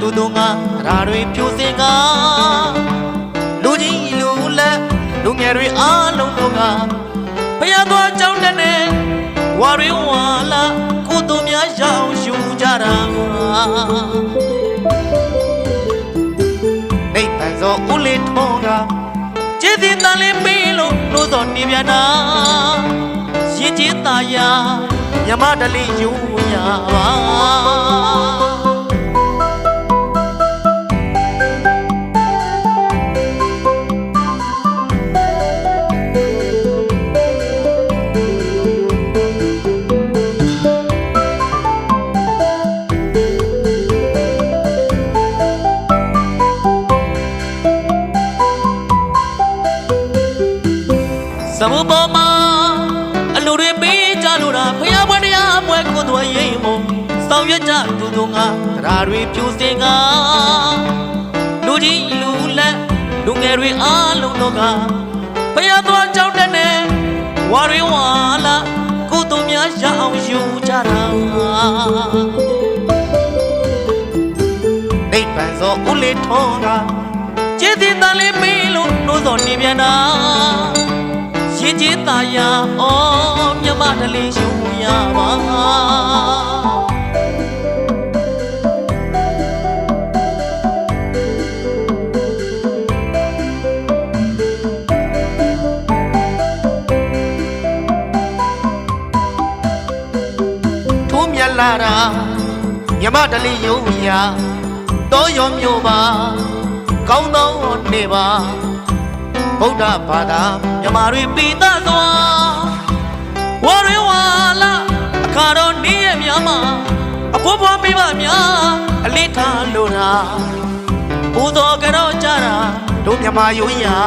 သူတို့ငါရာတွေဖြိုစင်ကလူကြီးလူလက်လူငယ်တွေအားလုံးတို့ကဖျားသွားကြောင်းတဲ့ဝါရီဝါလာကိုတို့များရအောင်ယူကြတာနိဗ္ဗာန်သောဦးလေးထုံးကကျေးဇူးတန်လေးပေးလို့လို့သောနေပြန်တာရင်ကျေးသာယာမြမတလေးယူရပါ စမပေါ်မှာအလူတွေပေးကြလို့တာဖျားပွဲတရားပွဲကိုသူရိမ့်မဆောင်ရွက်ကြသူတို့ငါတရားတွေပြိုစင်ကလူကြီးလူလက်လူငယ်တွေအားလုံးတို့ကဖျားသွားကြောင်းတဲ့နဲ့ဝါရီဝါလာကိုသူများရအောင်ယူကြတာနိဗ္ဗာန်သောဦးလေးထုံးကကျေးဇူးတန်လေးပေးလို့နှိုးစော်နေပြန်တာ ရင်ကျေးသာယာအော်မြမတလေးရှုံရပါထိုးမြက်လာတာမြမတလေးယုံရတော့ရောမျိုးပါကောင်းသောနေပါ ဗုဒ္ဓဘာသာမြမာတွေပိသစွာဝရဝါလာအခါတော်နေ့ရက်များမှာအဖို့ဖွားပြပများအလေးထားလို့တာပူဇော်ကြတော့ကြတာတို့မြမာယုံရာ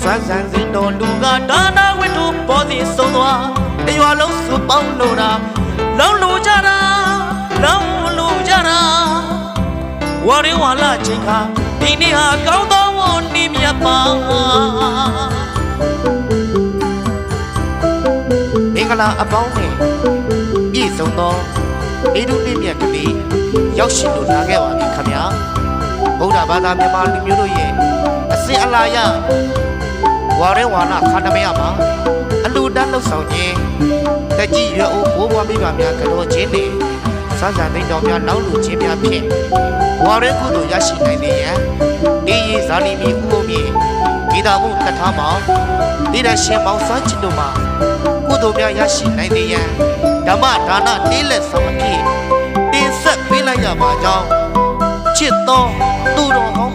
စန်းစန်းစင်တော်လူကဒါနာဝိတုပေါ်စီဆုံးသွားတရွာလုံးစုပေါင်းလို့တာလောင်းလို့ကြတာလောင်းလို့ကြတာဝရဝလာချိန်ခါဒီနေ့ဟာကောင်းသောဝန်နေမြတ် ပါမင်္ဂလာအပေါင်းနဲ့ပြည့်စုံသောဣဒုနေ့မြတ်ကလေးရောက်ရှိလို့လာခဲ့ပါပြီခင်ဗျာဗုဒ္ဓဘာသာမြန်မာလူမျိုးတို့ရဲ့အစဉ်အလာရဝရဝလာခန္ဓမယမှာအလူတန်းလှုပ်ဆောင်ခြင်းတကြီးရအိုးဘိုးဘွားမိဘများကတော့ခြင်းနဲ့ စန်းစံသိန်းတော်များနောက်လူချင်းများဖြင့်ဝါရဲကုသိုလ်ရရှိနိုင်နေရန်အေးရေးဇာလီမီဥုံမြေဂီတာမှုတထားမောင်တိရရှင်မောင်စချစ်တို့မှာကုသိုလ်များရရှိနိုင်နေရန်ဓမ္မဒါနတေးလက်ဆောင်အဖြစ်တင်ဆက်ပေးလိုက်ရပါကြောင်းချစ်သောသူတော်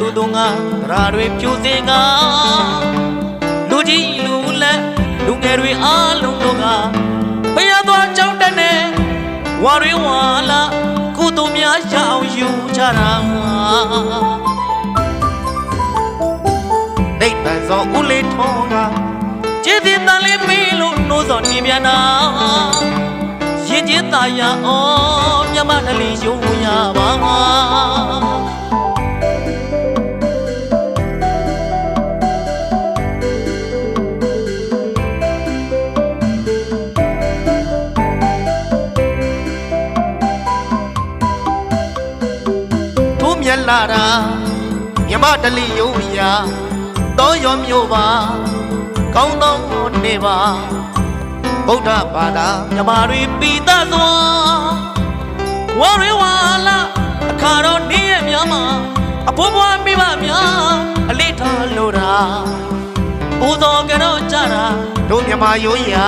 ဆောင်ရွက်ကြသူတို့ငါရာတွေဖြူစင်ကလူကြီးလူလက်လူငယ်တွေအားလုံးတို့ကဖျားသွားကြောင်းတဲ့နဲ့ဝါရီဝါလာကုသိုလ်များရအောင်ယူကြတာနိဗ္ဗာန်သောဦးလေးထုံးကကျေးဇူးတန်လေးပေးလို့နှိုးစော်နေပြန်တာရင်ကျေးသာယာအော်မြမတလေးယုံရပါထိုးမြ လာတာမြမတလေးယုံရတော့ရောမျိုးပါကောင်းသောနေပါဗုဒ္ဓဘာသာမြမာတွေပိသစွာဝရဝါလာအခါတော်နေ့ရက်များမှာအဖိုးဘွားမိဘများအလေးထားလို့တာပူဇော်ကြတော့ကြတာတို့မြမာရိုးရာ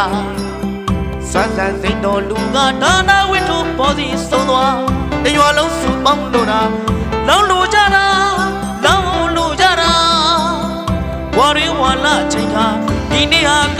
စန်းစန်းစိန်တော်လူကဒါနာဝိထုပေါ်စီဆုံးသွားတရွာလုံးစုပေါင်းလို့တာ လောင်းလို့ကြတာလောင်းလို့ကြတာဝရဝါလာချိန်ခါဒီနေ့ဟာကောင်းသောနေ့မြတ်ပါ